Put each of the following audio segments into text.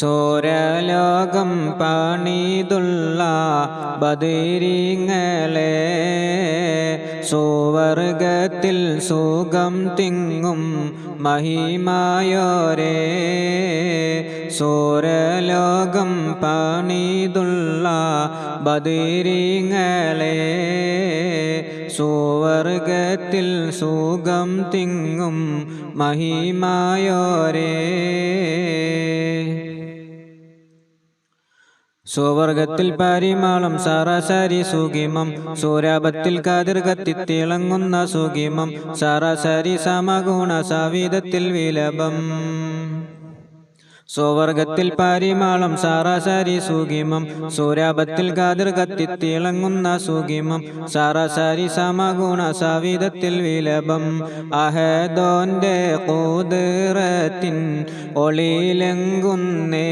സൂര്യലോകം പണിതുള്ള ബദിരിങ്ങളെ സുവർഗത്തിൽ സുഖം തിങ്ങും മഹിമായോരേ. സൂര്യലോകം പണിതുള്ള ബദിരിങ്ങളെ സുവർഗത്തിൽ സുഖം തിങ്ങും മഹിമായോരേ. സുവർഗത്തിൽ പരിമാളം സാറാസാരി സുഖിമം. സൂര്യാപത്തിൽ കതിർ കത്തിത്തിളങ്ങുന്ന സുഖിമം. സാറാസാരി സമഗുണ സവിധത്തിൽ വിലപം. സുവർഗത്തിൽ പാരിമാളം സാറാസാരി സുഖിമം സൂര്യാപത്തിൽ കാതിർ കത്തിത്തിളങ്ങുന്ന സുഖിമം സാറാസാരി സമഗുണ സവിധത്തിൽ വിലപം അഹദോന്റെ കൂതിറത്തിൻ ഒളിയിലെങ്കുന്നേ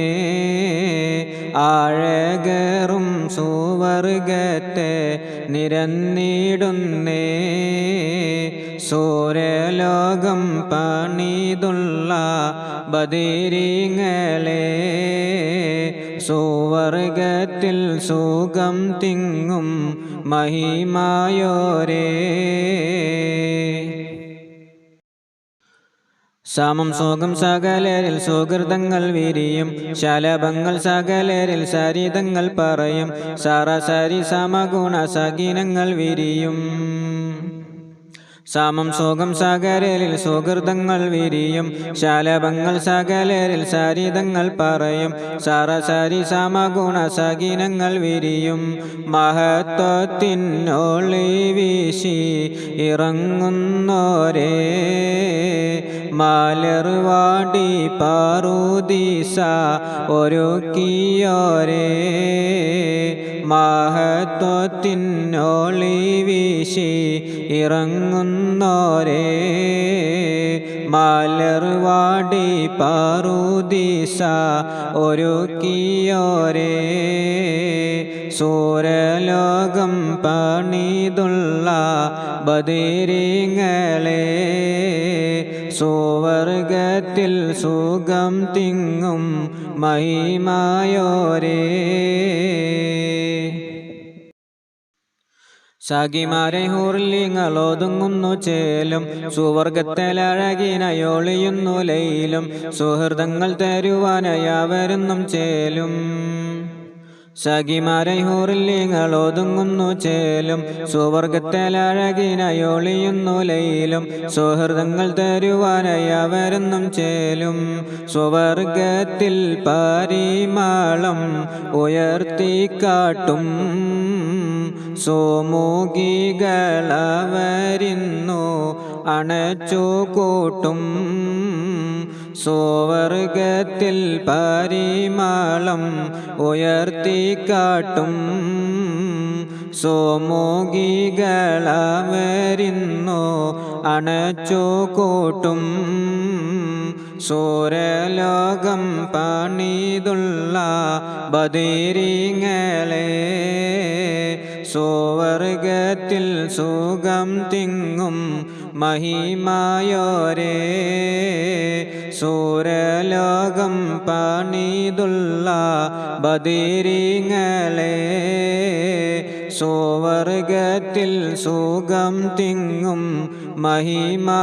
ആഴകറും സുവർഗത്തെ നിരന്നിടുന്നേ സൂര്യലോകം പണിതുള്ള ബദിരിങ്ങളെ സുവർഗത്തിൽ സുഖം തിങ്ങും മഹിമായോരേ. സാമം സുഖം സകലരിൽ സുഹൃതങ്ങൾ വിരിയും ശലഭങ്ങൾ സകലരിൽ സരിതങ്ങൾ പറയും സരസരി സമഗുണ സഗിനങ്ങൾ വിരിയും. സാമം സോകം സകലരിൽ സുഹൃതങ്ങൾ വിരിയും. ശാലഭങ്ങൾ സകലരിൽ സാരിതങ്ങൾ പറയും. സാറസാരി സമഗുണ സഗിനങ്ങൾ വിരിയും. മഹത്വത്തിനൊളി വീശി ഇറങ്ങുന്നോരേ. മാലർവാടി പാറൂദീസ ഒരുക്കിയോരേ. മഹത്വത്തിനൊളി വീശി ഇറങ്ങുന്നോരേ മാലർവാടി പാറൂദീസ ഒരുക്കിയോരേ. സൂര്യലോകം പണിതുള്ള ബദിരിങ്ങളെ. സുവർഗത്തിൽ സുഖം തിങ്ങും മഹിമായോരേ. സഖിമാരെ ഹൂർലിങ്ങളോതുങ്ങുന്നു ചേലും സുവർഗത്തിലഴകിനയോളിയുന്നു ലയിലും സുഹൃതങ്ങൾ തരുവാനയാവരുന്നും ചേലും. സഖിമാരെ ഹൂറില്ലിങ്ങളോതുങ്ങുന്നു ചേലും സുവർഗത്തിലഴകിനയൊളിയുന്നു ലയിലും സുഹൃതങ്ങൾ തരുവാനയാവരുന്നും ചേലും. സുവർഗത്തിൽ പരിമാളം ഉയർത്തിക്കാട്ടും സോമുകികളവരിന്നു അണച്ചു കൂട്ടും. സുവർഗത്തിൽ പരിമാളം ഉയർത്തിക്കാട്ടും സോമുകികളവരിന്നു അണച്ചു കൂട്ടും. സൂര്യലോകം പണിതുള്ള ബദിരിങ്ങളെ സുവർഗത്തിൽ സുഖം തിങ്ങും മഹിമായോരേ. സൂരലോകം പണിതുള്ള ബദിരിങ്ങളെ. സുവർഗത്തിൽ സുഖം തിങ്ങും മഹിമായോരേ.